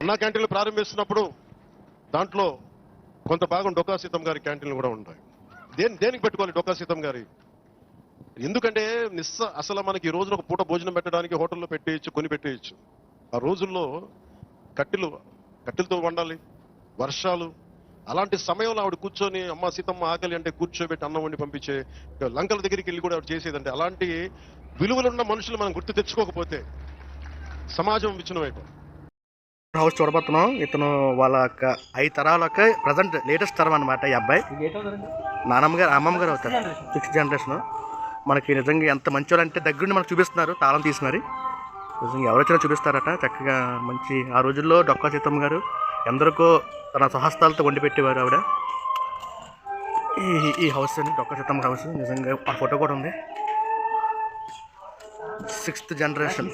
అన్నా క్యాంటీన్లు ప్రారంభిస్తున్నప్పుడు దాంట్లో కొంత భాగం డొక్కా సీతం గారి క్యాంటీన్లు కూడా ఉంటాయి. దేని దేనికి పెట్టుకోవాలి డొక్కా సీతం గారి? ఎందుకంటే నిస్స అసలు మనకి ఈ రోజున ఒక పూట భోజనం పెట్టడానికి హోటల్లో పెట్టేయచ్చు కొని పెట్టేయచ్చు. ఆ రోజుల్లో కట్టెలు కట్టెలతో వండాలి వర్షాలు. అలాంటి సమయంలో ఆవిడ కూర్చొని అమ్మ సీతమ్మ ఆకలి అంటే కూర్చోబెట్టి అన్నం వండి పంపించే లంకల దగ్గరికి వెళ్ళి కూడా ఆవిడ చేసేదంటే అలాంటి విలువలున్న మనుషులు మనం గుర్తు తెచ్చుకోకపోతే సమాజం విచ్చిన హౌస్ చూడబోతున్నాం. ఇతను వాళ్ళ యొక్క ఐదు తరాల యొక్క ప్రజెంట్ లేటెస్ట్ తరం అనమాట ఈ అబ్బాయి. నానమ్మ గారు అమ్మమ్మ గారు అవుతారు. సిక్స్త్ జనరేషన్ మనకి నిజంగా ఎంత మంచి అంటే దగ్గరుండి మనకు చూపిస్తున్నారు తాళం తీసి మరి. నిజంగా ఎవరు వచ్చినా చూపిస్తారట. చక్కగా మంచి ఆ రోజుల్లో డొక్కా సీతమ్మ గారు ఎందరికో తన స్వహస్తాలతో వండి పెట్టేవారు ఆవిడ. ఈ ఈ హౌస్ అండి డొక్కా సీతమ్మ హౌస్ నిజంగా ఆ ఫోటో కూడా ఉంది. Sixth generation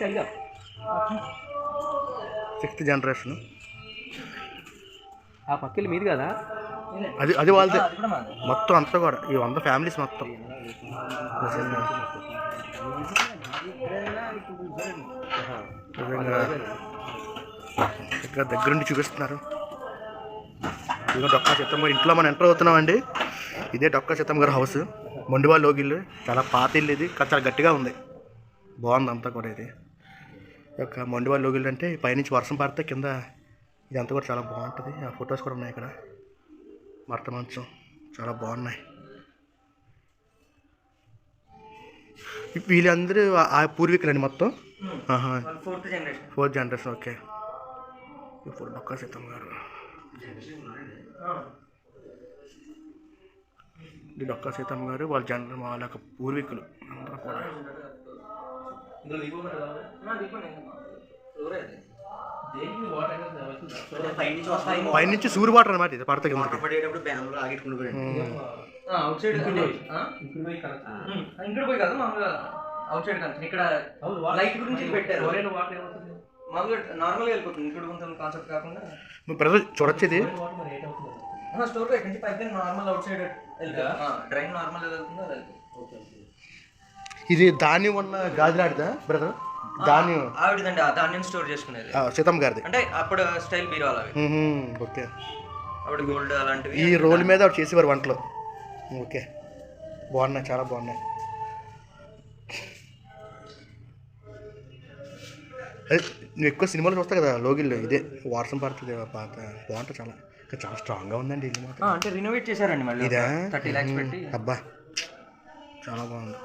sixth generation. ఆ పక్కలు మీది కదా? అది అది వాళ్ళది. మొత్తం అంతా కూడా ఈ వంద ఫ్యామిలీస్ మొత్తం. ఇక్కడ దగ్గరుండి చూపిస్తున్నారు. ఇదిగో డొక్కా గారి ఇంట్లో మనం ఎంటర్ అవుతున్నామండి. ఇదే డొక్కా సీతమ్మ గారి హౌస్. మొండివా లోగిల్లు చాలా పాత ఇల్లు ఇది చాలా గట్టిగా ఉంది. బాగుంది అంతా కూడా ఇది. యొక్క మొండివా లోగిల్లు అంటే పైనుంచి వర్షం పడితే కింద ఇదంతా కూడా చాలా బాగుంటుంది. ఆ ఫొటోస్ కూడా ఉన్నాయి ఇక్కడ. మర్త మంచం చాలా బాగున్నాయి. వీళ్ళందరూ ఆ- పూర్వీకులండి మొత్తం? Fourth generation. Fourth generation okay. ఇప్పుడు డొక్కా సీతమ్మ గారు. డొక్కా సీతమ్మ గారు వాళ్ళ జనరల్ వాళ్ళ యొక్క పూర్వీకులు అందరూ కూడా. పైనుంచి సూర్య వాటర్ అనమాట ఇది పడత కిందకి పడేటప్పుడు బ్యాంకులో ఆగిట్టుకుని అవుట్ సైడ్ ఇక్కడ పోయి. కదా మామూలుగా అవుట్ సైడ్ కనెక్షన్ ఇక్కడ లైట్ గురించి పెట్టారు. మామూలుగా నార్మల్గా వెళ్ళిపోతుంది. ఇక్కడ కొంచెం కాన్సెప్ట్ కాకుండా. ప్రజలు చూడొచ్చు ఇది. స్టోర్లో ఇక్కడ నుంచి పైకి normal outside drain normal వెళ్తుందో? అది ఇది ధాన్యం ఉన్న గాజులాడిదా బ్రదర్ ధాన్యం. ఆవిడదండి ఆ ధాన్యం స్టోర్ చేసుకునేది. సీతమ్మ గారిది. అంటే అప్పుడు స్టైల్ బీరువాలు అవి. ఓకే. అప్పుడు గోల్డ్ అలాంటివి ఈ రోల్ మీద ఆవిడ చేసేవారు వంటలు. ఓకే. బాగున్నాయి చాలా బాగున్నాయి. నువ్వు ఎక్కువ సినిమాలు చూస్తావు కదా లోగిల్లో ఇదే వారసం పడుతుంది పాత బాగుంటుంది చాలా. చాలా స్ట్రాంగ్గా ఉందండి ఆ, అంటే రినోవేట్ చేశారండి మళ్ళీ ఇదా? థర్టీ ల్యాక్స్ పెట్టి. అబ్బా. చాలా బాగుంది.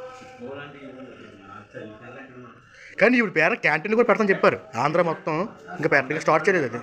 కానీ ఇప్పుడు పేర క్యాంటీన్ కూడా పెడతాను చెప్పారు. ఆంధ్ర మొత్తం ఇంకా పెట్టడానికి స్టార్ట్ చేయలేదు అది.